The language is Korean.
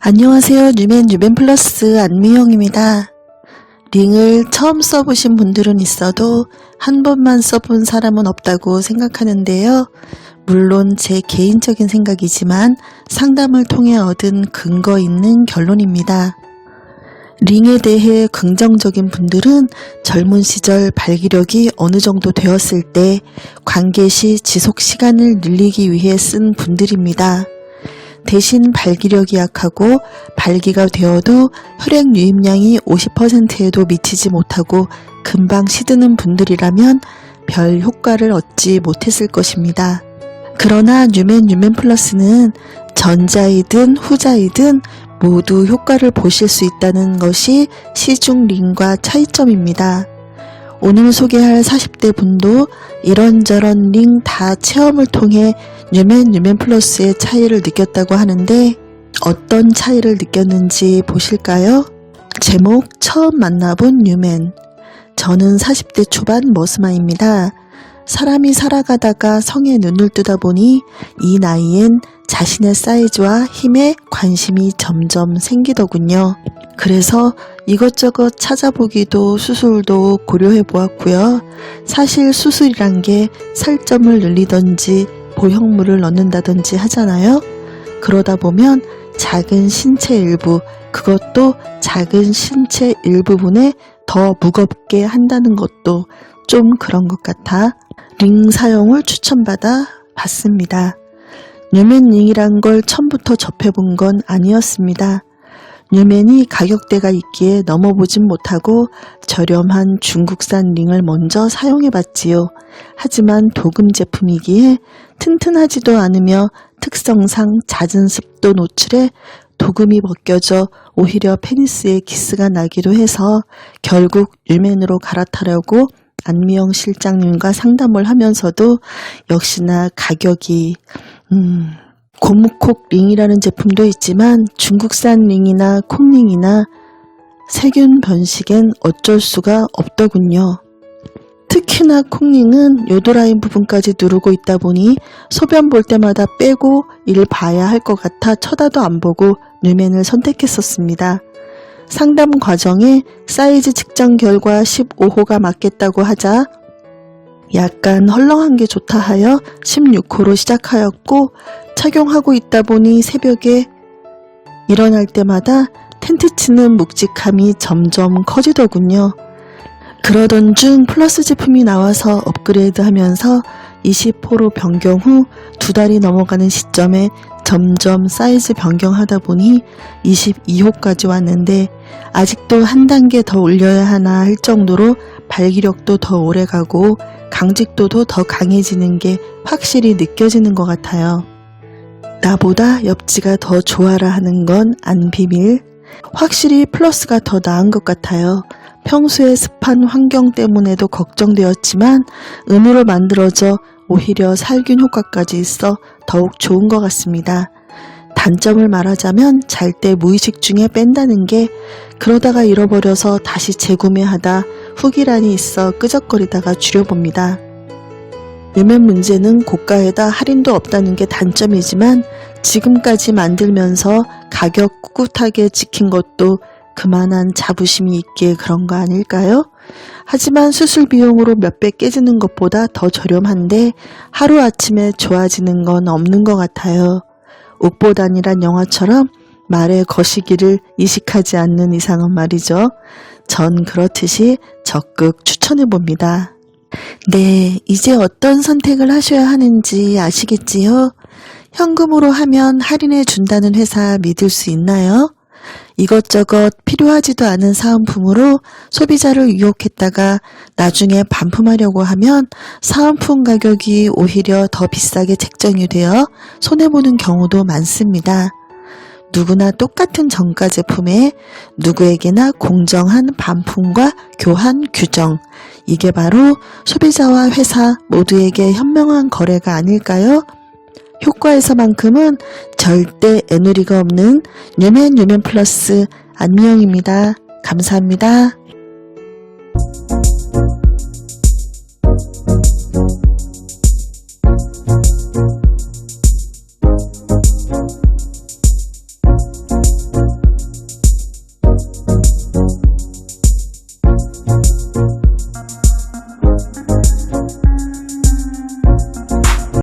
안녕하세요. 뉴맨 뉴맨 플러스 안미영입니다. 링을 처음 써보신 분들은 있어도 한 번만 써본 사람은 없다고 생각하는데요. 물론 제 개인적인 생각이지만 상담을 통해 얻은 근거 있는 결론입니다. 링에 대해 긍정적인 분들은 젊은 시절 발기력이 어느 정도 되었을 때 관계 시 지속 시간을 늘리기 위해 쓴 분들입니다. 대신 발기력이 약하고 발기가 되어도 혈액 유입량이 50%에도 미치지 못하고 금방 시드는 분들이라면 별 효과를 얻지 못했을 것입니다. 그러나 뉴맨 뉴맨 플러스는 전자이든 후자이든 모두 효과를 보실 수 있다는 것이 시중 링과 차이점입니다. 오늘 소개할 40대 분도 이런저런 링 다 체험을 통해 뉴맨 뉴맨 플러스의 차이를 느꼈다고 하는데 어떤 차이를 느꼈는지 보실까요? 제목 처음 만나본 뉴맨 저는 40대 초반 머스마입니다. 사람이 살아가다가 성에 눈을 뜨다 보니 이 나이엔 자신의 사이즈와 힘에 관심이 점점 생기더군요. 그래서 이것저것 찾아보기도 수술도 고려해 보았고요. 사실 수술이란 게 살점을 늘리던지 보형물을 넣는다든지 하잖아요. 그러다 보면 작은 신체 일부, 그것도 작은 신체 일부분에 더 무겁게 한다는 것도 좀 그런 것 같아 링 사용을 추천받아 봤습니다. 뉴맨링이란 걸 처음부터 접해본 건 아니었습니다. 뉴맨이 가격대가 있기에 넘어보진 못하고 저렴한 중국산 링을 먼저 사용해봤지요. 하지만 도금 제품이기에 튼튼하지도 않으며 특성상 잦은 습도 노출에 도금이 벗겨져 오히려 페니스에 기스가 나기도 해서 결국 뉴맨으로 갈아타려고 안미영 실장님과 상담을 하면서도 역시나 가격이 음, 고무콕 링이라는 제품도 있지만 중국산 링이나 콕링이나 세균 변식엔 어쩔 수가 없더군요. 특히나 콕링은 요도라인 부분까지 누르고 있다 보니 소변 볼 때마다 빼고 일 봐야 할 것 같아 쳐다도 안 보고 뉴맨을 선택했었습니다. 상담 과정에 사이즈 측정 결과 15호가 맞겠다고 하자 약간 헐렁한 게 좋다 하여 16호로 시작하였고 착용하고 있다 보니 새벽에 일어날 때마다 텐트 치는 묵직함이 점점 커지더군요. 그러던 중 플러스 제품이 나와서 업그레이드 하면서 20호로 변경 후 두 달이 넘어가는 시점에 점점 사이즈 변경하다 보니 22호까지 왔는데 아직도 한 단계 더 올려야 하나 할 정도로 발기력도 더 오래 가고 강직도도 더 강해지는 게 확실히 느껴지는 것 같아요. 나보다 옆지가 더 좋아라 하는 건 안 비밀. 확실히 플러스가 더 나은 것 같아요. 평소에 습한 환경 때문에도 걱정되었지만 은으로 만들어져 오히려 살균 효과까지 있어 더욱 좋은 것 같습니다. 단점을 말하자면 잘 때 무의식 중에 뺀다는 게 그러다가 잃어버려서 다시 재구매하다 후기란이 있어 끄적거리다가 줄여봅니다. 외면 문제는 고가에다 할인도 없다는 게 단점이지만 지금까지 만들면서 가격 꿋꿋하게 지킨 것도 그만한 자부심이 있기에 그런 거 아닐까요? 하지만 수술 비용으로 몇 배 깨지는 것보다 더 저렴한데 하루아침에 좋아지는 건 없는 것 같아요. 옥보단이란 영화처럼 말의 거시기를 이식하지 않는 이상은 말이죠. 전 그렇듯이 적극 추천해 봅니다. 네, 이제 어떤 선택을 하셔야 하는지 아시겠지요? 현금으로 하면 할인해 준다는 회사 믿을 수 있나요? 이것저것 필요하지도 않은 사은품으로 소비자를 유혹했다가 나중에 반품하려고 하면 사은품 가격이 오히려 더 비싸게 책정이 되어 손해보는 경우도 많습니다. 누구나 똑같은 정가 제품에 누구에게나 공정한 반품과 교환 규정. 이게 바로 소비자와 회사 모두에게 현명한 거래가 아닐까요? 효과에서만큼은 절대 애누리가 없는 뉴맨 플러스 안미영입니다. 감사합니다.